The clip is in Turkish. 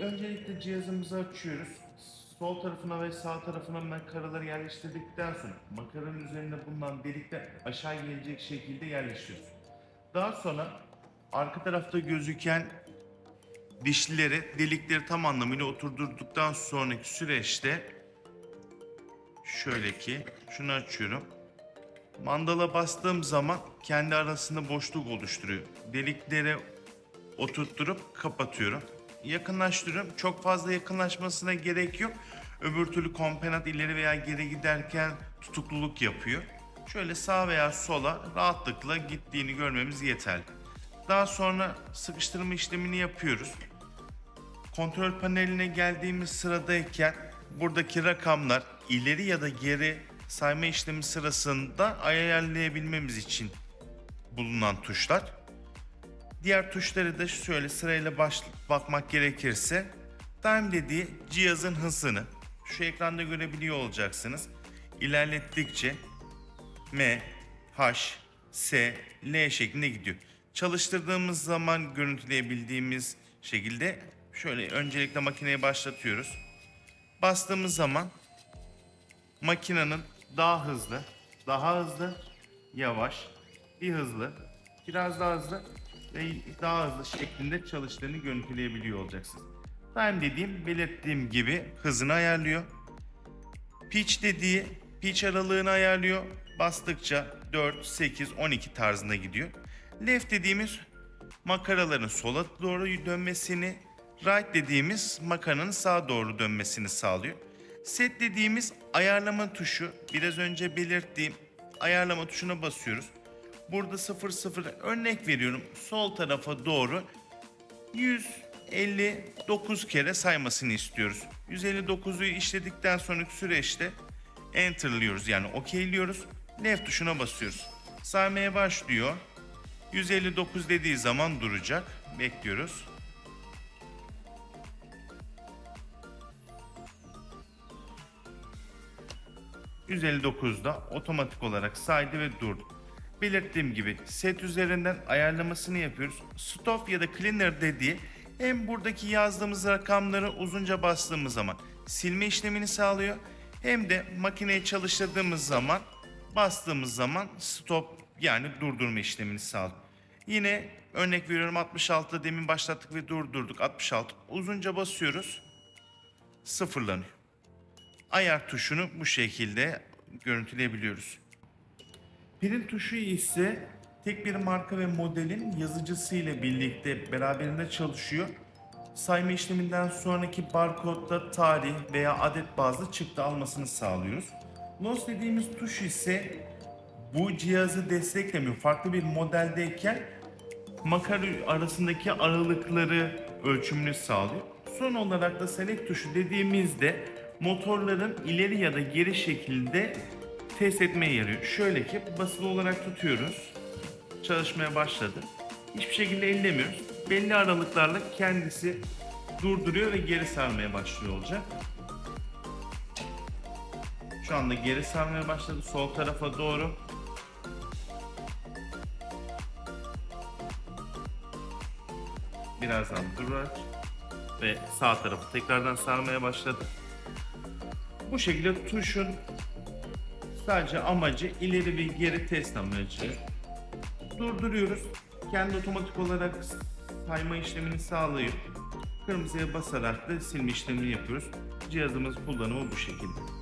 Öncelikle cihazımızı açıyoruz. Sol tarafına ve sağ tarafına makaraları yerleştirdikten sonra makaranın üzerinde bulunan delikler aşağı gelecek şekilde yerleştiriyoruz. Daha sonra arka tarafta gözüken dişlileri, delikleri tam anlamıyla oturdurduktan sonraki süreçte şöyle ki şunu açıyorum. Mandala bastığım zaman kendi arasında boşluk oluşturuyor. Delikleri oturtturup kapatıyorum. Yakınlaştırıyorum. Çok fazla yakınlaşmasına gerek yok. Öbür türlü kompenat ileri veya geri giderken tutukluluk yapıyor. Şöyle sağ veya sola rahatlıkla gittiğini görmemiz yeterli. Daha sonra sıkıştırma işlemini yapıyoruz. Kontrol paneline geldiğimiz sıradayken buradaki rakamlar ileri ya da geri sayma işlemi sırasında ayarlayabilmemiz için bulunan tuşlar. Diğer tuşları da şöyle sırayla baş, bakmak gerekirse time dediği cihazın hızını şu ekranda görebiliyor olacaksınız. İlerlettikçe M, H, S, L şeklinde gidiyor. Çalıştırdığımız zaman görüntüleyebildiğimiz şekilde şöyle öncelikle makineyi başlatıyoruz. Bastığımız zaman makinenin daha hızlı, daha hızlı, yavaş, bir hızlı, biraz daha hızlı ve daha hızlı şeklinde çalıştığını görüntüleyebiliyor olacaksınız. Time dediğim belirttiğim gibi hızını ayarlıyor. Pitch dediği pitch aralığını ayarlıyor. Bastıkça 4, 8, 12 tarzında gidiyor. Left dediğimiz makaraların sola doğru dönmesini, right dediğimiz makaranın sağa doğru dönmesini sağlıyor. Set dediğimiz ayarlama tuşu, biraz önce belirttiğim ayarlama tuşuna basıyoruz. Burada 0 0 örnek veriyorum. Sol tarafa doğru 159 kere saymasını istiyoruz. 159'u işledikten sonraki süreçte enter'lıyoruz yani okeyliyoruz. Left tuşuna basıyoruz. Saymaya başlıyor. 159 dediği zaman duracak. Bekliyoruz. ...159'da otomatik olarak saydı ve durdu. Belirttiğim gibi set üzerinden ayarlamasını yapıyoruz. Stop ya da cleaner dediği hem buradaki yazdığımız rakamları uzunca bastığımız zaman silme işlemini sağlıyor. Hem de makineyi çalıştırdığımız zaman bastığımız zaman stop yani durdurma işlemini sağlıyor. Yine örnek veriyorum 66 demin başlattık ve durdurduk 66 uzunca basıyoruz sıfırlanıyor. Ayar tuşunu bu şekilde görüntüleyebiliyoruz. Print tuşu ise tek bir marka ve modelin yazıcısı ile birlikte beraberinde çalışıyor. Sayma işleminden sonraki barkodda tarih veya adet bazlı çıktı almasını sağlıyoruz. Loss dediğimiz tuş ise bu cihazı desteklemiyor. Farklı bir modeldeyken makara arasındaki aralıkları ölçümünü sağlıyor. Son olarak da select tuşu dediğimizde motorların ileri ya da geri şekilde test etmeye yarıyor. Şöyle ki basılı olarak tutuyoruz. Çalışmaya başladı. Hiçbir şekilde ellemiyoruz. Belli aralıklarla kendisi durduruyor ve geri sarmaya başlıyor olacak. Şu anda geri sarmaya başladı sol tarafa doğru. Birazdan duracak ve sağ tarafı tekrardan sarmaya başladı. Bu şekilde tuşun sadece amacı ileri ve geri test amacı. Durduruyoruz. Kendi otomatik olarak sayma işlemini sağlıyor. Kırmızıya basarak da silme işlemini yapıyoruz. Cihazımız kullanımı bu şekilde.